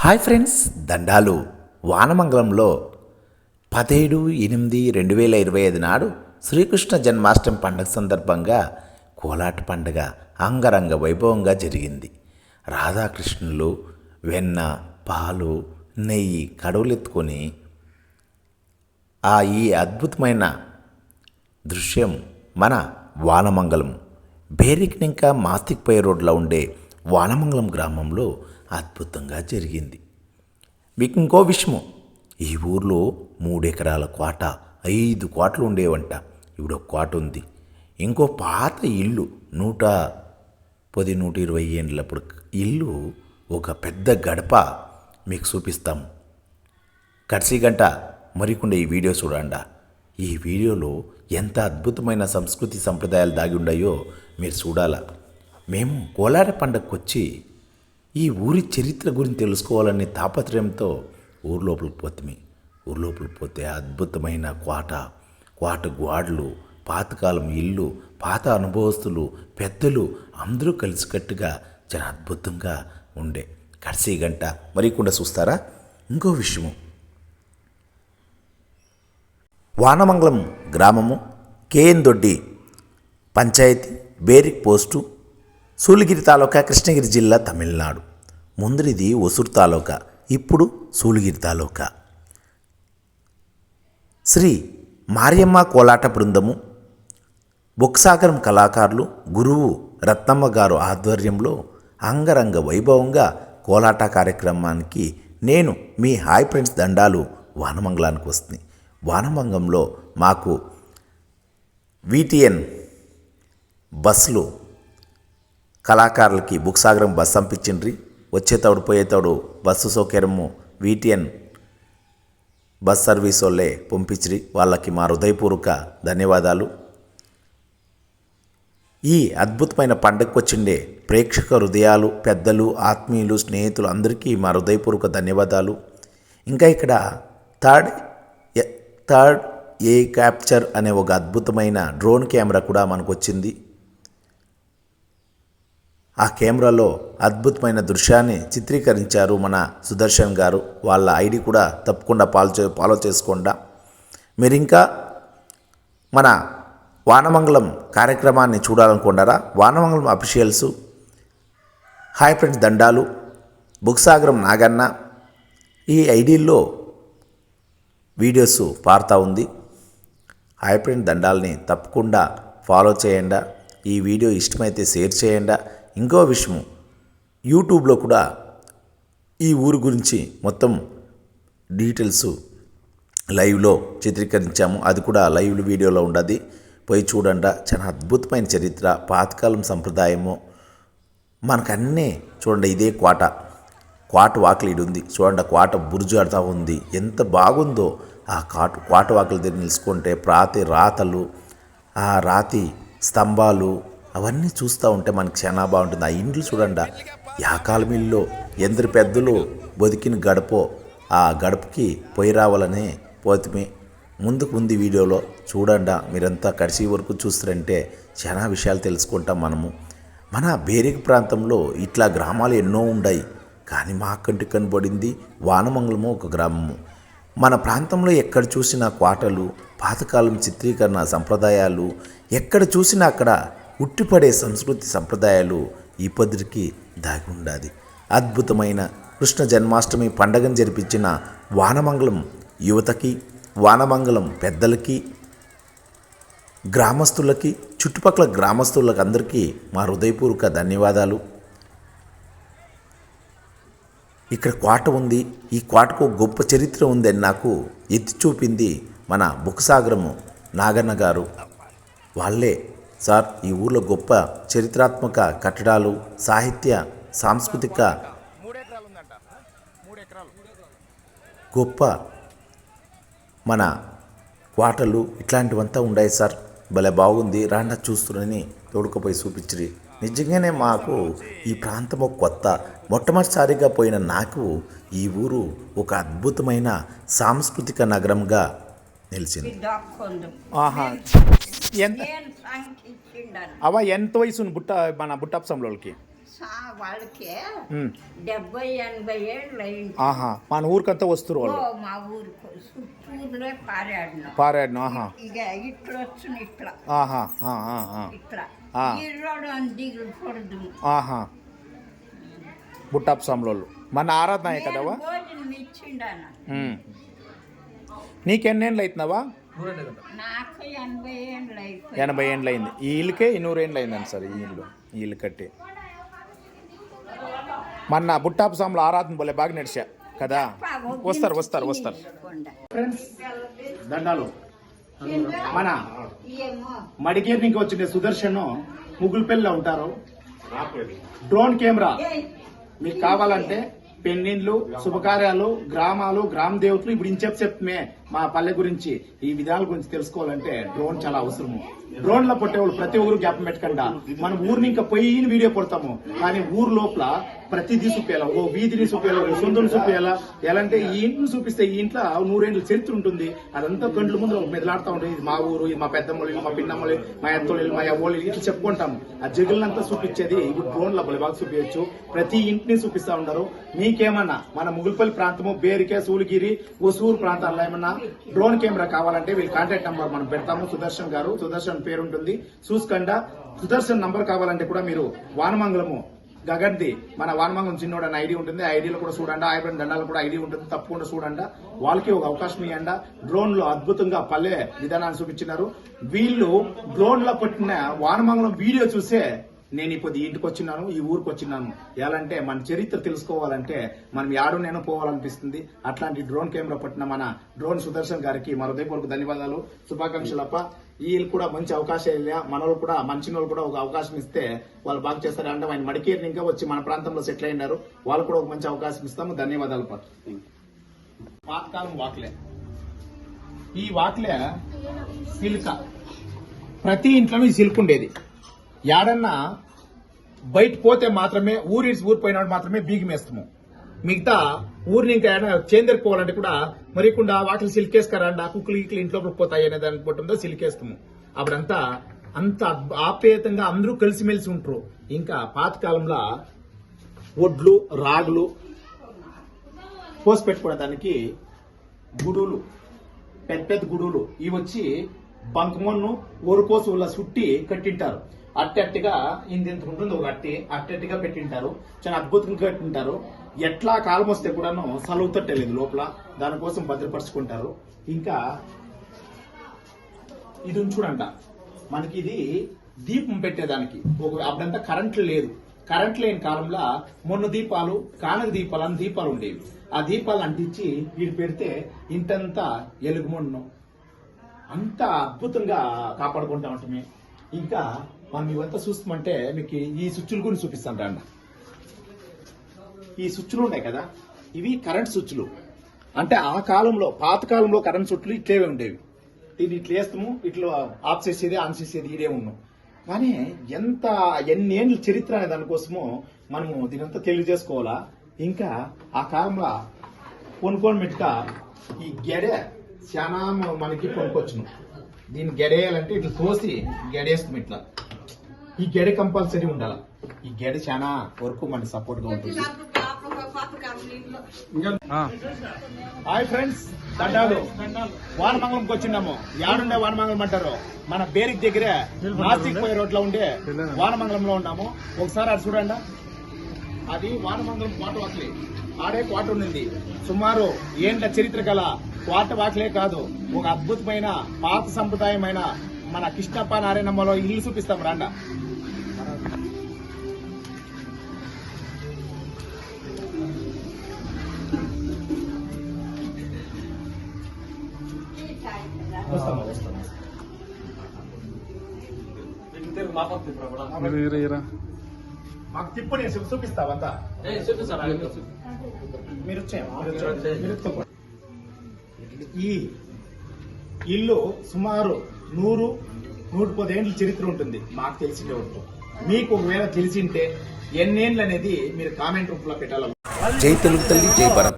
Hi friends దండాలు వానమంగళంలో పదిహేడు ఎనిమిది రెండు వేల ఇరవై ఐదు నాడు శ్రీకృష్ణ జన్మాష్టమి పండుగ సందర్భంగా కోలాట పండుగ అంగరంగ వైభవంగా జరిగింది. రాధాకృష్ణులు వెన్న పాలు నెయ్యి కడవలెత్తుకొని ఆ ఈ అద్భుతమైన దృశ్యం మన వానమంగళం. బేరిక్నింకా మాస్తిక్పై రోడ్లో ఉండే వానమంగళం గ్రామంలో అద్భుతంగా జరిగింది. మీకు ఇంకో విషయము ఈ ఊర్లో మూడెకరాల కోట ఐదు కోటలు ఉండేవంట ఇప్పుడు ఒక కోట ఉంది ఇంకో పాత ఇల్లు నూట పది నూట ఇరవై ఏండ్లప్పుడు ఇల్లు ఒక పెద్ద గడప. మీకు చూపిస్తాం. కడిసి గంట మరికొండ ఈ వీడియో చూడండి. ఈ వీడియోలో ఎంత అద్భుతమైన సంస్కృతి సంప్రదాయాలు దాగి ఉన్నాయో మీరు చూడాలా. మేము కోలార పండగకు వచ్చి ఈ ఊరి చరిత్ర గురించి తెలుసుకోవాలనే తాపత్రయంతో ఊరు పోతిమి. పోతే పోతే అద్భుతమైన కోట కోట గోడలు పాతకాలం ఇల్లు పాత అనుభవస్తులు పెద్దలు అందరూ కలిసికట్టుగా చాలా అద్భుతంగా ఉండే. కడిసి గంట. కూడా చూస్తారా? ఇంకో విషయము. వానమంగళం గ్రామము KN Doddi panchayat baric post సూలిగిరి taluka Krishnagiri జిల్లా తమిళనాడు. ముందరిది ఒసూర్ తాలూకా ఇప్పుడు సూలిగిరి తాలూకా. శ్రీ మారియమ్మ కోలాట బృందము బొక్సాగరం కళాకారులు గురువు రత్నమ్మ గారు ఆధ్వర్యంలో అంగరంగ వైభవంగా కోలాట కార్యక్రమానికి నేను మీ హాయ్ ఫ్రెండ్స్ దండాలు వానమంగళానికి వస్తుంది వానమంగంలో మాకు విటిఎన్ బస్సులు కళాకారులకి బుక్సాగరం బస్సు పంపించిండ్రి. వచ్చేతాడు పోయేతాడు బస్సు సౌకర్యము వీటిఎన్ బస్ సర్వీస్ వాళ్ళే పంపించిరి. వాళ్ళకి మా హృదయపూర్వక ధన్యవాదాలు. ఈ అద్భుతమైన పండగకు వచ్చిండే ప్రేక్షక హృదయాలు పెద్దలు ఆత్మీయులు స్నేహితులు అందరికీ మా హృదయపూర్వక ధన్యవాదాలు. ఇంకా ఇక్కడ థర్డ్ థర్డ్ ఏ క్యాప్చర్ అనే ఒక అద్భుతమైన డ్రోన్ కెమెరా కూడా మనకు వచ్చింది ఆ కెమెరాలో అద్భుతమైన దృశ్యాన్ని చిత్రీకరించారు మన సుదర్శన్ గారు. వాళ్ళ ఐడి కూడా తప్పకుండా పాల్చే చే ఫాలో చేసుకోండా. మీరు ఇంకా మన వానమంగళం కార్యక్రమాన్ని చూడాలనుకున్నారా? వానమంగళం అఫీషియల్స్ హాయ్ ఫ్రెండ్స్ దండాలు బుక్సాగరం నాగన్న ఈ ఐడీల్లో వీడియోస్ పారుతూ ఉంది. హాయ్ ఫ్రెండ్ దండాలని తప్పకుండా ఫాలో చేయండి. ఈ వీడియో ఇష్టమైతే షేర్ చేయండి. ఇంకో విషయము. యూట్యూబ్లో కూడా ఈ ఊరు గురించి మొత్తం డీటెయిల్స్ లైవ్లో చిత్రీకరించాము. అది కూడా లైవ్ వీడియోలో ఉండదు. పోయి చూడండి చాలా అద్భుతమైన చరిత్ర పాతకాలం సంప్రదాయము. మనకన్నీ చూడండి ఇదే కోట కోట వాకిలి ఉంది. చూడండి కోట బురుజు ఆడుతూ ఉంది. ఎంత బాగుందో ఆ కాట కోట వాకిలి దగ్గర నిలుచుకుంటే ప్రాతి రాతలు ఆ రాతి స్తంభాలు అవన్నీ చూస్తూ ఉంటే మనకి చాలా బాగుంటుంది. ఆ ఇండ్లు చూడండి ఆ కాలం ఇల్లు ఎందరు పెద్దలు బతికిన గడపో ఆ గడపకి పోయి రావాలని పోతిమి. ముందుకు ఉంది వీడియోలో చూడండి మీరంతా కడిసి వరకు చూస్తారంటే చాలా విషయాలు తెలుసుకుంటాం మనము. మన బేరిక ప్రాంతంలో ఇట్లా గ్రామాలు ఎన్నో ఉన్నాయి కానీ మా కంటి కనబడింది వానమంగళము ఒక గ్రామము. మన ప్రాంతంలో ఎక్కడ చూసినా కోటలు పాతకాలం చిత్రీకరణ సంప్రదాయాలు ఎక్కడ చూసినా అక్కడ ఉట్టిపడే సంస్కృతి సంప్రదాయాలు ఈ పొద్దురికి దాగి ఉండాది అద్భుతమైన కృష్ణ జన్మాష్టమి పండగను జరిపించిన వానమంగళం యువతకి వానమంగళం పెద్దలకి గ్రామస్తులకి చుట్టుపక్కల గ్రామస్తులకు అందరికీ మా హృదయపూర్వక ధన్యవాదాలు. ఇక్కడ కోట ఉంది ఈ కోటకు గొప్ప చరిత్ర ఉందని నాకు ఎత్తి చూపింది మన బుక్సాగరము నాగన్న గారు. వాళ్ళే సార్ ఈ ఊర్లో గొప్ప చరిత్రాత్మక కట్టడాలు సాహిత్య సాంస్కృతిక గొప్ప మన కోటలు ఇట్లాంటివంతా ఉన్నాయి సార్. భలే బాగుంది. రాండా చూస్తున్నని తోడుకపోయి చూపించిరి. నిజంగానే మాకు ఈ ప్రాంతం ఒక కొత్త మొట్టమొదటిసారిగా పోయిన నాకు ఈ ఊరు ఒక అద్భుతమైన సాంస్కృతిక నగరంగా నిలిచింది. ఎంత అవ ఎంత వయసు బుట్ట మన బుట్టప్సంలోకి వాళ్ళకి ఉమ్. డెబ్బై ఎనభై ఏళ్ళు అయింది. ఆహా మన ఊరికంతా వస్తురు వాళ్ళు. మా ఊరికి చుట్టూరులే పారాడినాం. పారాడిన ఆహా. ఇక ఇట్లా. వచ్చిన ఇట్లా ఆహా. ఇట్లా. ఆ. ఈ రోడ్డు అని దిగులు పడదు. ఆహా. బుట్టాపు సాంలోళ్ళు మన ఆరాధన కదవా. నీకెన్నేళ్ళు అవుతున్నావా ఎనభై ఏండ్లు అయింది ఈ ఇల్లుకే నూరేండ్లు అయిందండి సార్ ఈ ఇల్లు ఈ ఇల్లు కట్టి. మొన్న బుట్టాపు సాంలో ఆరాధన పోలే బాగా నడిచా కదా? వస్తారు వస్తారు వస్తారు. ఫ్రెండ్స్ దండాలు. మన మడికేర్ నుంచి వచ్చిన సుదర్శన్ ముగ్గులపల్లిలో ఉంటారు. Drone camera. మీకు కావాలంటే పెళ్ళిళ్ళు శుభకార్యాలు గ్రామాలు గ్రామ దేవతలు ఇప్పుడు ఇంచెప్ చెప్తే మా పల్లె గురించి ఈ విధాల గురించి తెలుసుకోవాలంటే డ్రోన్ చాలా అవసరము. డ్రోన్లో పుట్టేవాళ్ళు ప్రతి ఊరు జ్ఞాపం పెట్టకుండా. మనం ఊరిని ఇంకా పోయి వీడియో పడతాము కానీ ఊరు లోపల ప్రతిదీ చూపేయాల? ఓ వీధిని చూపేయాల? ఓ సొంతను చూపేయాలా? ఎలా అంటే ఈ ఇంటిని చూపిస్తే ఈ ఇంట్లో నూరేళ్ళు చరిత్ర ఉంటుంది. అదంతా కండ్ల ముందు మెదలాడుతూ ఉంటుంది. ఇది మా ఊరు ఇది మా పెద్దమ్మలు మా పిన్నమ్మలు మా అత్తోళ్ళు మా అవ్వోళ్ళు ఇట్లా చెప్పుకుంటాము. ఆ జగులంతా చూపించేది ఇప్పుడు డ్రోన్లో బాగా చూపించచ్చు. ప్రతి ఇంటిని చూపిస్తా ఉండరు మీకేమన్నా మన ముగుల్పల్లి ప్రాంతము బేరికే సూలిగిరి ఒసూరు ప్రాంతాల్లో ఏమన్నా డ్రోన్ కెమెరా కావాలంటే వీళ్ళ కాంటాక్ట్ నంబర్ మనం పెడతాము. సుదర్శన్ గారు సుదర్శన్ పేరు ఉంటుంది చూసుకోండా సుదర్శన్ నంబర్ కావాలంటే కూడా మీరు వానమంగళము గగన్ది మన వానమంగళం చిన్నోడు అనే ఐడి ఉంటుంది. ఆ ఐడిలో కూడా చూడండి. ఆయన దండాలు కూడా ఐడి ఉంటుంది. తప్పకుండా చూడండి. వాళ్ళకి ఒక అవకాశం ఇవ్వండి డ్రోన్లో అద్భుతంగా పల్లె విధానాన్ని చూపించినారు. వీళ్ళు డ్రోన్లో పట్టిన వానమంగళం వీడియో చూసే నేను ఇప్పుడు ఇంటికి వచ్చినాను ఈ ఊరికి వచ్చినాను ఎలాంటే మన చరిత్ర తెలుసుకోవాలంటే మనం యాడు నేను పోవాలనిపిస్తుంది. అట్లాంటి డ్రోన్ కెమెరా పట్టిన మన డ్రోన్ సుదర్శన్ గారికి మన హృదయపూర్వక ధన్యవాదాలు శుభాకాంక్షలప్ప వీళ్ళు కూడా మంచి అవకాశం మనోళ్ళు కూడా మంచి వాళ్ళు కూడా ఒక అవకాశం ఇస్తే వాళ్ళు బాగా చేస్తారు. అంటే ఆయన మడికేరి ఇంకా వచ్చి మన ప్రాంతంలో సెటిల్ అయినారు. వాళ్ళు కూడా ఒక మంచి అవకాశం ఇస్తాము. ధన్యవాదాలు పాతకాలం వాక్లే. ఈ వాక్లే సిల్క. ప్రతి ఇంట్లోనూ ఈ సిల్క్ ఉండేది. యాడన్నా బయట పోతే మాత్రమే ఊరి ఊరు పోయినాడు మాత్రమే బీగమేస్తాము మిగతా ఊరిని ఇంకా చేందరికి పోవాలంటే కూడా మరికుండా వాటిని సిల్కేసుకరండి ఆ కుక్కలు గిక్కలు ఇంట్లో పోతాయి అనేది దానికి సిలికేస్తాము. అప్పుడంతా అంత ఆప్యాయతంగా అందరూ కలిసిమెలిసి ఉంటారు. ఇంకా పాతకాలంలో ఒడ్లు రాగులు పోసి పెట్టుకోవడానికి గుడులు పెద్ద పెద్ద గుడులు. ఇవి వచ్చి బంకమన్ను ఊరుకోసు ఇలా చుట్టి కట్టింటారు. అట్టట్టుగా ఇంత ఉంటుంది ఒక అట్టి అట్టట్టుగా పెట్టింటారు. చాలా అద్భుతంగా కట్టింటారు ఎట్లా కాలం వస్తే కూడాను సలువుతట్టలేదు లోపల. దానికోసం భద్రపరుచుకుంటారు. ఇంకా ఇది ఉంచుడంట మనకి ఇది దీపం పెట్టేదానికి. ఒక అప్పుడంతా కరెంట్ లేదు. కరెంట్ లేని కాలంలో మొన్న దీపాలు కానక దీపాలు అని దీపాలు ఉండేవి. ఆ దీపాలు అంటించి వీడు పెడితే ఇంతంతా ఎలుగుమొన్ను అంత అద్భుతంగా కాపాడుకుంటా ఉంటామే. ఇంకా మనం ఇవంతా చూస్తామంటే మీకు ఈ స్విచ్ల గురించి చూపిస్తాను రండి ఈ స్విచ్లు ఉన్నాయి కదా ఇవి కరెంట్ స్విచ్లు. అంటే ఆ కాలంలో పాత కాలంలో కరెంట్ స్విచ్లు ఇట్లే ఉండేవి. ఇది ఇట్లా వేస్తాము ఇట్లా ఆఫ్ చేసేది ఆన్ చేసేది ఇదే ఉన్నాం. కానీ ఎంత ఎన్ని ఏళ్ళ చరిత్ర అనే దానికోసము మనము దీనంతా తెలియజేసుకోవాలా? ఇంకా ఆ కాలంలో కొనుక్కొని మెట్టుగా ఈ గెడె చాలా మనకి కొనుక్కొచ్చును. దీన్ని గెడేయాలంటే ఇట్లా తోసి గెడేస్తాం ఇట్లా. ఈ గెడ కంపల్సరీ ఉండాలి. ఈ గెడ చాలా వరకు మనకి సపోర్ట్గా ఉంటుంది. హాయ్ ఫ్రెండ్స్ దండాలు. వానమంగళంకి వచ్చినాము. యాడుండే వానమంగళం అంటారు. మన బేరిక్ దగ్గరే నాస్తిక్ పోయే రోడ్లో ఉండే వానమంగళంలో ఉన్నాము. ఒకసారి అది చూడండి. అది వానమంగళం కోట వాకిలి. ఆడే కోట ఉంది సుమారు ఏంట చరిత్ర గల కోట వాకిలే కాదు. ఒక అద్భుతమైన పాత సంప్రదాయమైన మన కృష్ణప్ప నారాయణమ్మలో ఇల్లు చూపిస్తాం రాండా. మాకు తిప్పు నేను చూ- చూపిస్తావంతా మీరు. ఈ ఇల్లు సుమారు నూరు నూట పదేండ్ల చరిత్ర ఉంటుంది మాకు తెలిసిందే వరకు. మీకు ఒకవేళ తెలిసింటే ఎన్నేండ్లు అనేది మీరు కామెంట్ రూపంలో పెట్టాలి? జై తెలుగు తల్లి జై భారత్.